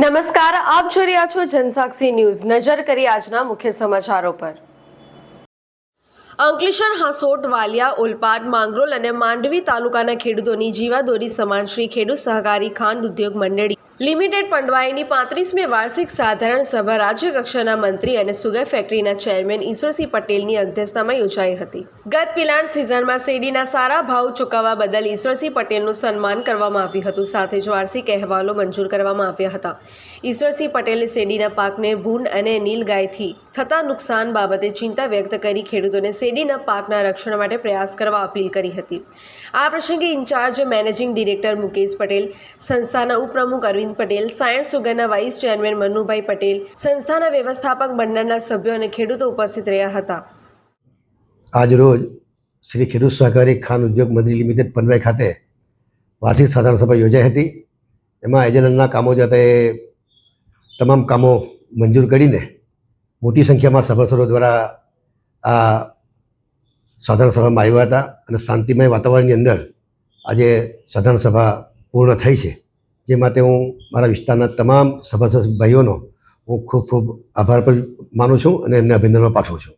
નમસ્કાર, આપ જોઈ રહ્યા છો જનસાક્ષી ન્યૂઝ. નજર કરી આજના મુખ્ય સમાચારો પર. અંકલેશ્વર, હાંસોટ, વાલિયા ઓલપાડ માંગરોલ અને માંડવી તાલુકાના ખેડૂતોની જીવાદોરી સમાન શ્રી ખેડૂત સહકારી ખાંડ ઉદ્યોગ મંડળી લિમિટેડ પંડવાઈની પાંત્રીસમી વાર્ષિક સાધારણ સભા રાજ્યકક્ષાના મંત્રી અને સુગર ફેક્ટરીના ચેરમેન ઈશ્વરસિંહ પટેલની અધ્યક્ષતામાં યોજાઈ હતી. ગત પિલાણ સિઝનમાં શેરડીના સારા ભાવ ચૂકવવા બદલ ઈશ્વરસિંહ પટેલનું સન્માન કરવામાં આવ્યું હતું. સાથે જ વાર્ષિક અહેવાલો મંજૂર કરવામાં આવ્યા હતા. ઈશ્વરસિંહ પટેલે શેરડીના પાકને ભૂંડ અને નીલગાયથી થતા નુકસાન બાબતે ચિંતા વ્યક્ત કરી ખેડૂતોને શેરડીના પાકના રક્ષણ માટે પ્રયાસ કરવા અપીલ કરી હતી. આ પ્રસંગે incharge managing director Mukesh Patel, સંસ્થાના ઉપપ્રમુખ અરવિંદ પટેલ, સાયન્સ સુગરના વાઇસ ચેરમેન મનુભાઈ પટેલ, સંસ્થાના વ્યવસ્થાપક મંડળના સભ્યો અને ખેડૂતો ઉપસ્થિત રહ્યા હતા. આજરોજ શ્રી ખેડૂત સહકારી ખાન ઉદ્યોગ મંત્રી લિમિટેડ પનવાઈ ખાતે વાર્ષિક સાધારણ સભા યોજાઈ હતી. એમાં એજન્ટના કામો જાતે તમામ કામો મંજૂર કરીને મોટી સંખ્યામાં સભાસદો દ્વારા આ સાધારણ સભામાં આવ્યા હતા અને શાંતિમય વાતાવરણની અંદર આજે સાધારણ સભા પૂર્ણ થઈ છે. જે માટે હું મારા વિસ્તારના તમામ સભાસદ ભાઈઓનો હું ખૂબ ખૂબ આભાર પણ માનું છું અને એમને અભિનંદન પાઠવું છું.